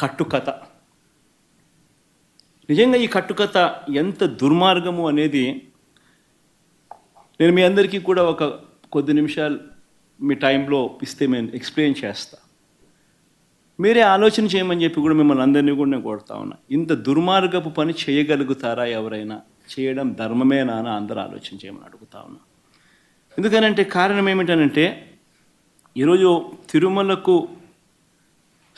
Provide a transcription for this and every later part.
కట్టుకథ. నిజంగా ఈ కట్టుకథ ఎంత దుర్మార్గము అనేది నేను మీ అందరికీ కూడా ఒక కొద్ది నిమిషాలు మీ టైంలో ఇస్తే నేను ఎక్స్ప్లెయిన్ చేస్తా. మీరే ఆలోచన చేయమని చెప్పి కూడా మిమ్మల్ని అందరినీ కూడా నేను కొడతా ఉన్నా. ఇంత దుర్మార్గపు పని చేయగలుగుతారా ఎవరైనా? చేయడం ధర్మమేనా అని అందరూ ఆలోచన చేయమని అడుగుతా ఉన్నా. ఎందుకనంటే కారణం ఏమిటనంటే ఈరోజు తిరుమలకు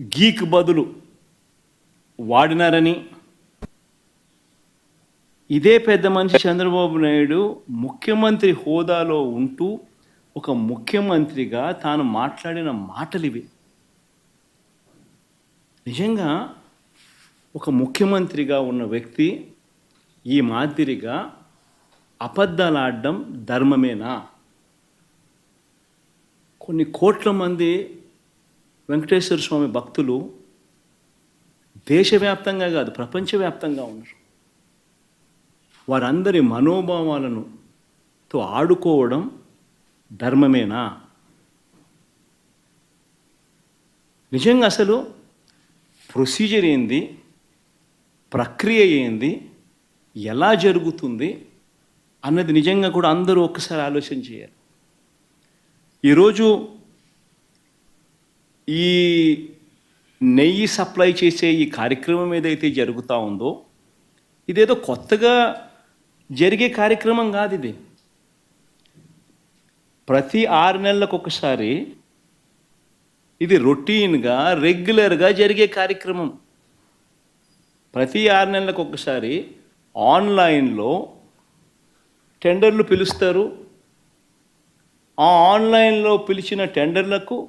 గీక్ బదులు వాడినారని. ఇదే పెద్ద మనిషి చంద్రబాబు నాయుడు ముఖ్యమంత్రి హోదాలో ఉంటూ ఒక ముఖ్యమంత్రిగా తాను మాట్లాడిన మాటలు ఇవి. నిజంగా ఒక ముఖ్యమంత్రిగా ఉన్న వ్యక్తి ఈ మాదిరిగా అబద్ధాలాడడం ధర్మమేనా? కొన్ని కోట్ల మంది వెంకటేశ్వర స్వామి భక్తులు దేశవ్యాప్తంగా కాదు ప్రపంచవ్యాప్తంగా ఉన్నారు వారందరి మనోభావాలను తో ఆడుకోవడం ధర్మమేనా? నిజంగా అసలు ప్రొసీజర్ ఏంది? ప్రక్రియ ఏంది? ఎలా జరుగుతుంది? అన్నది నిజంగా కూడా అందరూ ఒక్కసారి ఆలోచన చేయాలి. ఈరోజు ఈ నెయ్యి సప్లై చేసే ఈ కార్యక్రమం ఏదైతే జరుగుతూ ఉందో ఇదేదో కొత్తగా జరిగే కార్యక్రమం కాదు ఇది. ప్రతి ఆరు నెలలకు ఒకసారి ఇది రొటీన్గా రెగ్యులర్గా జరిగే కార్యక్రమం. ప్రతి ఆరు నెలలకు ఒకసారి ఆన్లైన్లో టెండర్లు పిలుస్తారు. ఆ ఆన్లైన్లో పిలిచిన టెండర్లకు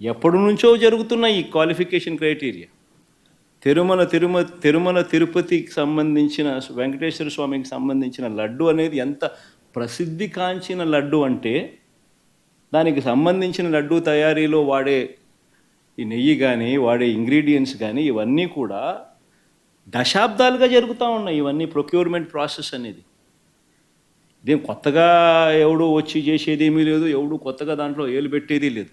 ఎప్పటి నుంచో జరుగుతున్న ఈ క్వాలిఫికేషన్ క్రైటీరియా. తిరుమల తిరుమ తిరుమల తిరుపతికి సంబంధించిన వెంకటేశ్వర స్వామికి సంబంధించిన లడ్డు అనేది ఎంత ప్రసిద్ధి కాంచిన లడ్డు అంటే దానికి సంబంధించిన లడ్డు తయారీలో వాడే ఈ నెయ్యి కానీ వాడే ఇంగ్రీడియంట్స్ కానీ ఇవన్నీ కూడా దశాబ్దాలుగా జరుగుతూ ఉన్నాయి. ఇవన్నీ ప్రొక్యూర్మెంట్ ప్రాసెస్ అనేది. ఇదేం కొత్తగా ఎవడు వచ్చి చేసేది ఏమీ లేదు ఎవడు కొత్తగా దాంట్లో ఏలు పెట్టేది లేదు.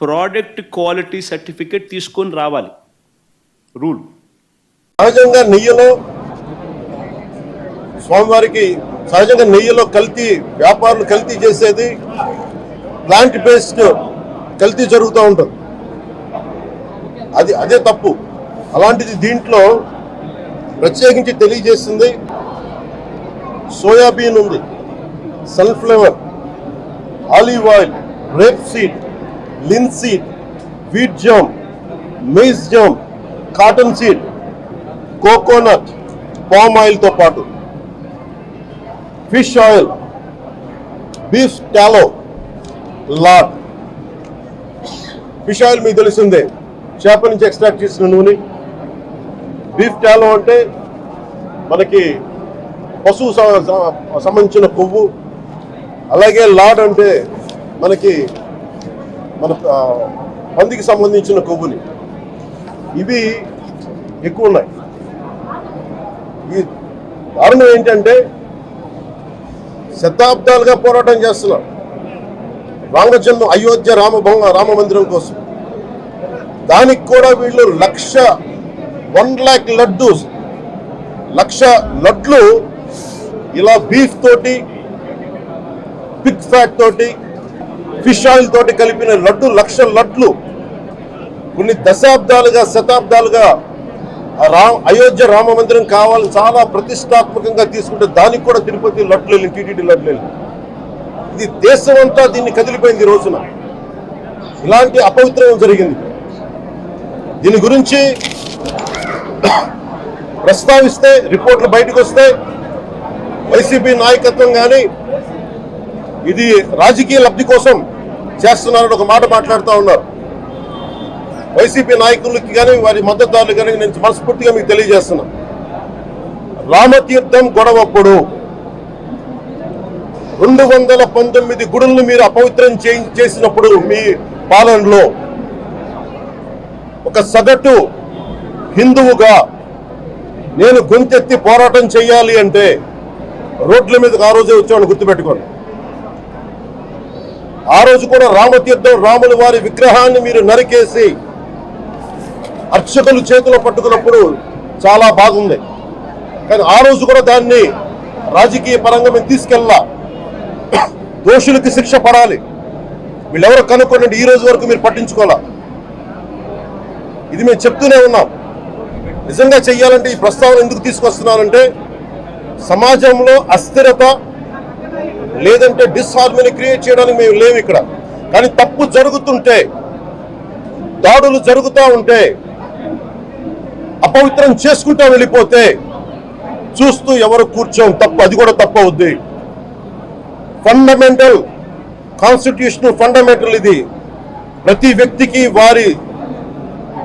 ప్రోడక్ట్ క్వాలిటీ సర్టిఫికేట్ తీసుకొని రావాలి. రూల్ సహజంగా నెయ్యిలో స్వామివారికి సహజంగా నెయ్యిలో కల్తీ వ్యాపారులు కల్తీ చేసేది ప్లాంట్ బేస్డ్ కల్తీ జరుగుతూ ఉంటుంది. అది అదే తప్పు. అలాంటిది దీంట్లో ప్రత్యేకించి తెలియజేస్తుంది సోయాబీన్ ఉంది. Sunflower olive oil rapeseed. Linseed wheat germ maize germ cottonseed coconut palm ఆయిల్తో పాటు. Fish oil beef tallow lard fish oil మీకు తెలిసిందే. చేప నుంచి ఎక్స్ట్రాక్ట్ చేసిన నూనె. బీఫ్ టాలో అంటే మనకి పశువు సంబంధించిన కొవ్వు. అలాగే లాడ్ అంటే మనకి మన పందికి సంబంధించిన కొవ్వుని. ఇవి ఎక్కువ ఉన్నాయి. ఈ కారణం ఏంటంటే శతాబ్దాలుగా పోరాటం చేస్తున్నారు. రామజన్మ అయోధ్య రామభంగ రామ మందిరం కోసం. దానికి కూడా వీళ్ళు లక్ష వన్ ల్యాక్ లడ్డు లక్ష లడ్లు ఇలా బీఫ్ తోటి పిక్ ఫ్యాట్ తోటి ఫిష్ ఆయిల్ తోటి కలిపిన లడ్డు లక్ష లడ్లు కొన్ని దశాబ్దాలుగా శతాబ్దాలుగా రామ్ అయోధ్య రామ మందిరం కావాలని చాలా ప్రతిష్టాత్మకంగా తీసుకుంటే దానికి కూడా తిరుపతి లడ్లు వెళ్ళి టీటీడీ లడ్లు వెళ్ళి. ఇది దేశం అంతా దీన్ని కదిలిపోయింది ఈ రోజున. ఇలాంటి అపవిత్రం జరిగింది. దీని గురించి ప్రస్తావిస్తే రిపోర్ట్లు బయటకు వస్తే వైసీపీ నాయకత్వం కానీ ఇది రాజకీయ లబ్ధి కోసం చేస్తున్నారని ఒక మాట మాట్లాడుతూ ఉన్నారు. వైసీపీ నాయకులకి కానీ వారి మద్దతుదారులు కానీ నేను మనస్ఫూర్తిగా మీకు తెలియజేస్తున్నా. రామతీర్థం గొడవప్పుడు రెండు వందల పంతొమ్మిది గుడులను మీరు అపవిత్రం చే చేసినప్పుడు మీ పాలనలో ఒక సగటు హిందువుగా నేను గొంతెత్తి పోరాటం చేయాలి అంటే రోడ్ల మీదకి ఆ రోజే వచ్చామని గుర్తుపెట్టుకోండి. ఆ రోజు కూడా రామతీర్థం రాముల వారి విగ్రహాన్ని మీరు నరికేసి అర్చకులు చేతిలో పట్టుకున్నప్పుడు చాలా బాగుంది కానీ ఆ రోజు కూడా దాన్ని రాజకీయ పరంగా మేము తీసుకెళ్ళా దోషులకి శిక్ష పడాలి. వీళ్ళెవరు కనుక్కోండి ఈ రోజు వరకు మీరు పట్టించుకోవాలా ఇది మేము చెప్తూనే ఉన్నాం. నిజంగా చెయ్యాలంటే ఈ ప్రస్తావన ఎందుకు తీసుకొస్తున్నానంటే సమాజంలో అస్థిరత లేదంటే డిస్హార్మనీ క్రియేట్ చేయడానికి మేము లేవు ఇక్కడ. కానీ తప్పు జరుగుతుంటే దాడులు జరుగుతూ ఉంటే అపవిత్రం చేసుకుంటూ వెళ్ళిపోతే చూస్తూ ఎవరు కూర్చోం తప్పు అది కూడా తప్పు అవుద్ది. ఫండమెంటల్ కాన్స్టిట్యూషన్ ఫండమెంటల్ ఇది. ప్రతి వ్యక్తికి వారి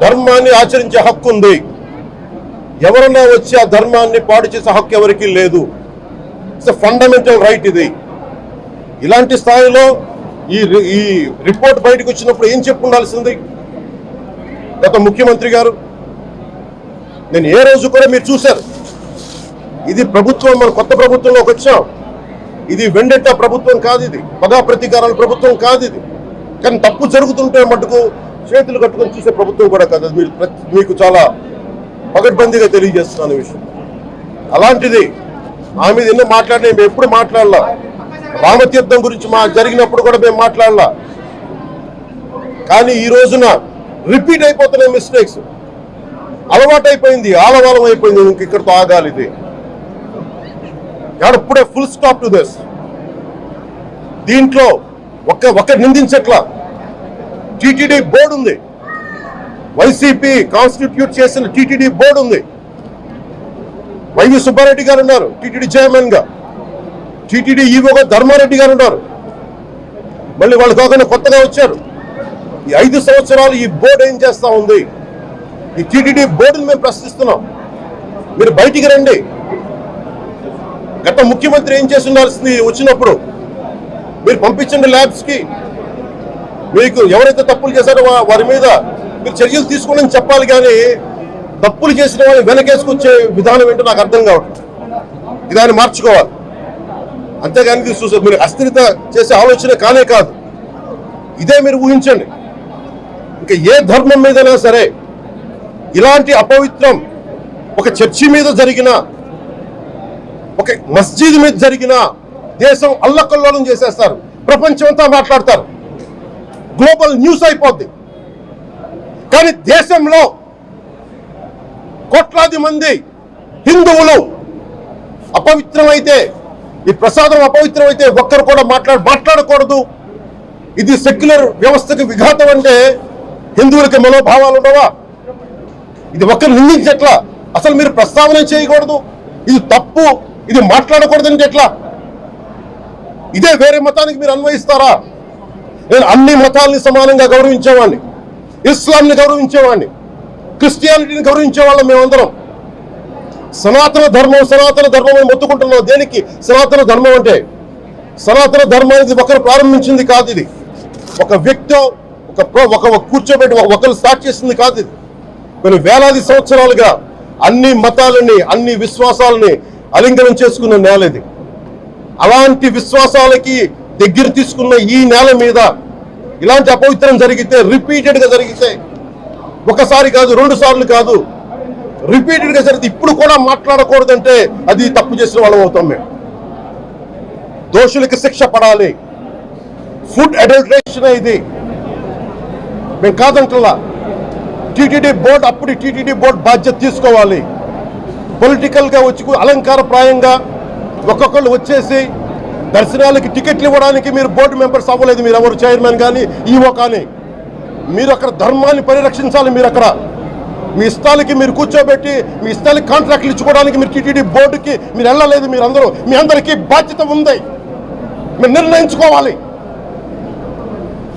ధర్మాన్ని ఆచరించే హక్కు ఉంది. ఎవరన్నా వచ్చి ఆ ధర్మాన్ని పాడు చేసే హక్కు ఎవరికీ లేదు. ఇట్స్ ఫండమెంటల్ రైట్ ఇది. ఇలాంటి స్థాయిలో ఈ ఈ రిపోర్ట్ బయటకు వచ్చినప్పుడు ఏం చెప్పు ఉండాల్సింది గత ముఖ్యమంత్రి గారు నేను ఏ రోజు కూడా మీరు చూశారు. ఇది ప్రభుత్వం మన కొత్త ప్రభుత్వంలోకి వచ్చాం. ఇది వెండెట్ట ప్రభుత్వం కాదు ఇది. పదా ప్రతీకారాల ప్రభుత్వం కాదు ఇది. కానీ తప్పు జరుగుతుంటే మటుకు చేతులు కట్టుకొని చూసే ప్రభుత్వం కూడా కాదు. మీరు మీకు చాలా పగడ్బందీగా తెలియజేస్తున్నాను విషయం. అలాంటిది ఆమె మీద ఎన్నో మాట్లాడిన మేము ఎప్పుడు మాట్లాడలా. రామతీర్థం గురించి మా జరిగినప్పుడు కూడా మేము మాట్లాడలా. కానీ ఈ రోజున రిపీట్ అయిపోతున్నాయి మిస్టేక్స్. అలవాటు అయిపోయింది ఆలవాలం అయిపోయింది ఇంక ఇక్కడితో ఆగాలి ఇది. ఇప్పుడే ఫుల్ స్టాప్ టు దిస్ దీంట్లో ఒక్క ఒక్క నిందించట్లా. టిటిడి బోర్డు ఉంది. వైసీపీ కాన్స్టిట్యూట్ చేసిన టిటిడి బోర్డు ఉంది. వైవి సుబ్బారెడ్డి గారు ఉన్నారు టిటిడి చైర్మన్గా. టీటీడీ ఈవోగా ధర్మారెడ్డి గారు ఉన్నారు. మళ్ళీ వాళ్ళు కాకుండా కొత్తగా వచ్చారు. ఈ ఐదు సంవత్సరాలు ఈ బోర్డు ఏం చేస్తూ ఉంది? ఈ టీటీడీ బోర్డుని మేము ప్రశ్నిస్తున్నాం. మీరు బయటికి రండి. గత ముఖ్యమంత్రి ఏం చేసి ఉండాల్సింది వచ్చినప్పుడు? మీరు పంపించండి ల్యాబ్స్కి. మీకు ఎవరైతే తప్పులు చేశారో వారి మీద మీరు చర్యలు తీసుకోండి చెప్పాలి కానీ తప్పులు చేసిన వాళ్ళని వెనకేసుకొచ్చే విధానం ఏంటో నాకు అర్థం కావట్లేదు. ఇదాన్ని మార్చుకోవాలి. అంతేగాని ఇది చూసే మీరు అస్థిరత చేసే ఆలోచన కానే కాదు. ఇదే మీరు ఊహించండి. ఇంకా ఏ ధర్మం మీదైనా సరే ఇలాంటి అపవిత్రం ఒక చర్చి మీద జరిగిన ఒక మస్జిద్ మీద జరిగిన దేశం అల్లకల్లోలం చేసేస్తారు. ప్రపంచం అంతా మాట్లాడతారు. గ్లోబల్ న్యూస్ అయిపోద్ది. కానీ దేశంలో కోట్లాది మంది హిందువులు అపవిత్రమైతే ఈ ప్రసాదం అపవిత్రమైతే ఒక్కరు కూడా మాట్లాడు మాట్లాడకూడదు. ఇది సెక్యులర్ వ్యవస్థకు విఘాతం అంటే హిందువులకి మనోభావాలు ఉండవా? ఇది ఒక్కరు నిందించట్లా? అసలు మీరు ప్రస్తావన చేయకూడదు? ఇది తప్పు? ఇది మాట్లాడకూడదు ఎట్లా? ఇదే వేరే మతానికి మీరు అన్వయిస్తారా? నేను అన్ని మతాల్ని సమానంగా గౌరవించేవాడిని ఇస్లాంని గౌరవించేవాడిని క్రిస్టియానిటీని గౌరవించేవాళ్ళం మేమందరం. సనాతన ధర్మం సనాతన ధర్మం అని మొత్తుకుంటున్నాం దేనికి? సనాతన ధర్మం అంటే సనాతన ధర్మం అనేది ఒకరు ప్రారంభించింది కాదు ఇది. ఒక వ్యక్తి ఒక ఒక కూర్చోబెట్టి ఒక- ఒకరు స్టార్ట్ చేసింది కాదు ఇది. కొన్ని వేలాది సంవత్సరాలుగా అన్ని మతాలని అన్ని విశ్వాసాలని అలింగనం చేసుకున్న నేల ఇది. అలాంటి విశ్వాసాలకి దగ్గర తీసుకున్న ఈ నేల మీద ఇలాంటి అపవిత్రం జరిగితే రిపీటెడ్గా జరిగితే ఒకసారి కాదు రెండు సార్లు కాదు రిపీటెడ్గా ఇప్పుడు కూడా మాట్లాడకూడదంటే అది తప్పు చేసిన వాళ్ళం అవుతాం మేము. దోషులకి శిక్ష పడాలి. ఫుడ్ అడల్ట్రేషన్ ఇది. మేము కాదంటలా టీటీడీ బోర్డు అప్పుడు టీటీడీ బోర్డు బాధ్యత తీసుకోవాలి. పొలిటికల్గా వచ్చి అలంకార ప్రాయంగా ఒక్కొక్కళ్ళు వచ్చేసి దర్శనాలకి టికెట్లు ఇవ్వడానికి మీరు బోర్డు మెంబర్స్ అవ్వలేదు. మీరు ఎవరు చైర్మన్ కానీ ఈవో కానీ. మీరు అక్కడ ధర్మాన్ని పరిరక్షించాలి మీరు అక్కడ. మీ ఇష్టాలకి మీరు కూర్చోబెట్టి మీ ఇష్టాలకి కాంట్రాక్ట్లు ఇచ్చుకోవడానికి మీరు టీటీడీ బోర్డుకి మీరు వెళ్ళలేదు మీరు అందరూ మీ అందరికీ బాధ్యత ఉంది. మీరు నిర్ణయించుకోవాలి.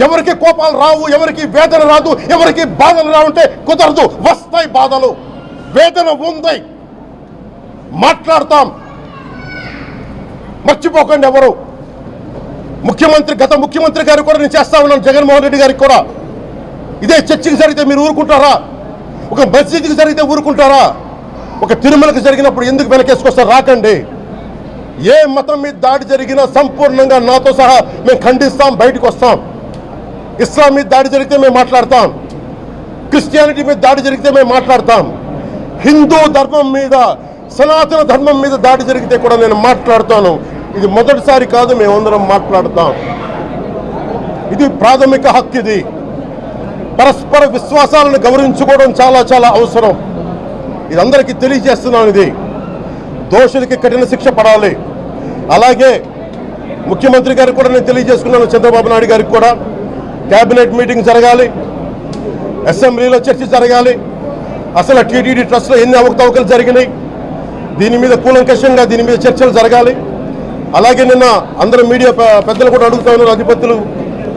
ఎవరికి కోపాలు రావు ఎవరికి వేదన రాదు ఎవరికి బాధలు రావుంటే కుదరదు. వస్తాయి బాధలు. వేదన ఉంది. మాట్లాడతాం. మర్చిపోకండి ఎవరు. ముఖ్యమంత్రి గత ముఖ్యమంత్రి గారికి కూడా నేను చేస్తా ఉన్నాను. జగన్మోహన్ రెడ్డి గారికి కూడా. ఇదే చర్చకి జరిగితే మీరు ఊరుకుంటారా? ఒక మసీదుకి జరిగితే ఊరుకుంటారా? ఒక తిరుమలకి జరిగినప్పుడు ఎందుకు వెనకేసుకొస్తారు రాకండి. ఏ మతం మీద దాడి జరిగినా సంపూర్ణంగా నాతో సహా మేము ఖండిస్తాం బయటకు వస్తాం. ఇస్లాం మీద దాడి జరిగితే మేము మాట్లాడతాం. క్రిస్టియానిటీ మీద దాడి జరిగితే మేము మాట్లాడతాం. హిందూ ధర్మం మీద సనాతన ధర్మం మీద దాడి జరిగితే కూడా నేను మాట్లాడతాను. ఇది మొదటిసారి కాదు మేమందరం మాట్లాడతాం. ఇది ప్రాథమిక హక్కు ఇది. పరస్పర విశ్వాసాలను గౌరవించుకోవడం చాలా చాలా అవసరం. ఇది అందరికీ తెలియజేస్తున్నాను ఇది. దోషులకి కఠిన శిక్ష పడాలి. అలాగే ముఖ్యమంత్రి గారికి కూడా నేను తెలియజేసుకున్నాను చంద్రబాబు నాయుడు గారికి కూడా. క్యాబినెట్ మీటింగ్ జరగాలి. అసెంబ్లీలో చర్చ జరగాలి. అసలు టీటీడీ ట్రస్ట్లో ఎన్ని అవకతవకలు జరిగినాయి? దీని మీద కూలంకషంగా దీని మీద చర్చలు జరగాలి. అలాగే నిన్న అందరూ మీడియా పెద్దలు కూడా అడుగుతా ఉన్నారు అధిపతులు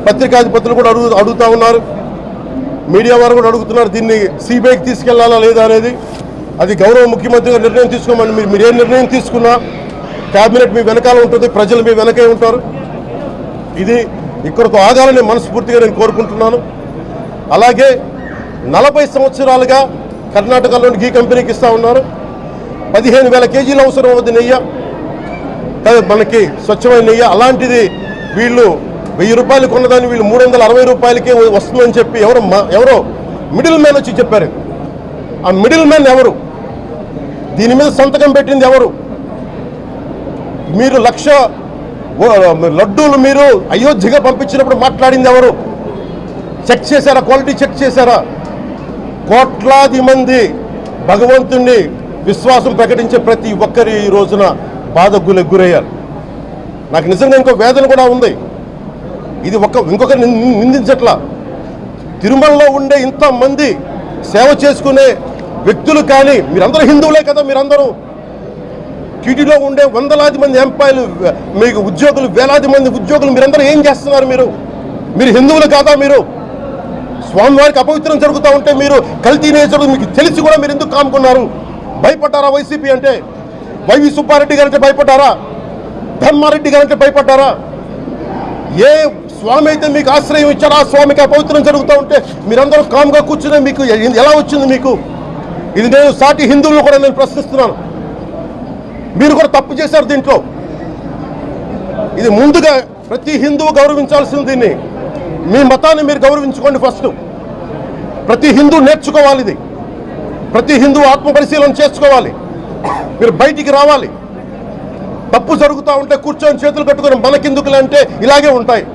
పత్రికాధిపతులు కూడా అడుగు అడుగుతా ఉన్నారు. మీడియా వారు కూడా అడుగుతున్నారు దీన్ని సిబిఐకి తీసుకెళ్ళాలా లేదా అనేది. అది గౌరవ ముఖ్యమంత్రి గారు నిర్ణయం తీసుకోమని మీరు మీరు ఏ నిర్ణయం తీసుకున్నా క్యాబినెట్ మీ వెనకాల ఉంటుంది ప్రజలు మీ వెనకే ఉంటారు. ఇది ఇక్కడతో ఆగాలని మనస్ఫూర్తిగా నేను కోరుకుంటున్నాను. అలాగే నలభై సంవత్సరాలుగా కర్ణాటకలోని గీ కంపెనీకి ఇస్తా ఉన్నారు. పదిహేను వేల కేజీలు అవసరం అవుతుంది నెయ్యి. మనకి స్వచ్ఛమైన నెయ్యి. అలాంటిది వీళ్ళు వెయ్యి రూపాయలు కొన్నదాన్ని వీళ్ళు మూడు వందల అరవై రూపాయలకే వస్తుందని చెప్పి ఎవరు ఎవరో మిడిల్ మ్యాన్ వచ్చి చెప్పారు. ఆ మిడిల్ మ్యాన్ ఎవరు? దీని మీద సంతకం పెట్టింది ఎవరు? మీరు లక్ష లడ్డూలు మీరు అయోధ్యగా పంపించినప్పుడు మాట్లాడింది ఎవరు? చెక్ చేశారా? క్వాలిటీ చెక్ చేశారా? కోట్లాది మంది భగవంతుణ్ణి విశ్వాసం ప్రకటించే ప్రతి ఒక్కరి ఈ రోజున బాధకు గురయ్యారు. నాకు నిజంగా ఇంకో వేదన కూడా ఉంది. ఇది ఒక ఇంకొకరు నిం- నిందించట్లా. తిరుమలలో ఉండే ఇంతమంది సేవ చేసుకునే వ్యక్తులు కానీ మీరందరూ హిందువులే కదా మీరందరూ. టీటీలో ఉండే వందలాది మంది ఎంపాయలు మీకు ఉద్యోగులు వేలాది మంది ఉద్యోగులు మీరందరూ ఏం చేస్తున్నారు మీరు? మీరు హిందువులు కాదా మీరు? స్వామివారికి అపవిత్రం జరుగుతూ ఉంటే మీరు కల్తీ నేచరు మీకు తెలిసి కూడా మీరు ఎందుకు కాముకున్నారు? భయపడ్డారా వైసీపీ అంటే? వైవి సుబ్బారెడ్డి గారంటే భయపడ్డారా? ధర్మారెడ్డి గారంటే భయపడ్డారా? ఏ స్వామి అయితే మీకు ఆశ్రయం ఇచ్చారా. ఆ స్వామికి అపవిత్రం జరుగుతూ ఉంటే మీరందరూ కామ్గా కూర్చునే మీకు ఎలా వచ్చింది మీకు? ఇది నేను సాటి హిందువులు కూడా నేను ప్రశ్నిస్తున్నాను. మీరు కూడా తప్పు చేశారు దీంట్లో. ఇది ముందుగా ప్రతి హిందువు గౌరవించాల్సింది దీన్ని. మీ మతాన్ని మీరు గౌరవించుకోండి ఫస్ట్. ప్రతి హిందూ నేర్చుకోవాలి ఇది. ప్రతి హిందువు ఆత్మ పరిశీలన చేసుకోవాలి. మీరు బయటికి రావాలి. తప్పు జరుగుతూ ఉంటే కూర్చొని చేతులు కట్టుకొని మనకెందుకులే అంటే ఇలాగే ఉంటాయి.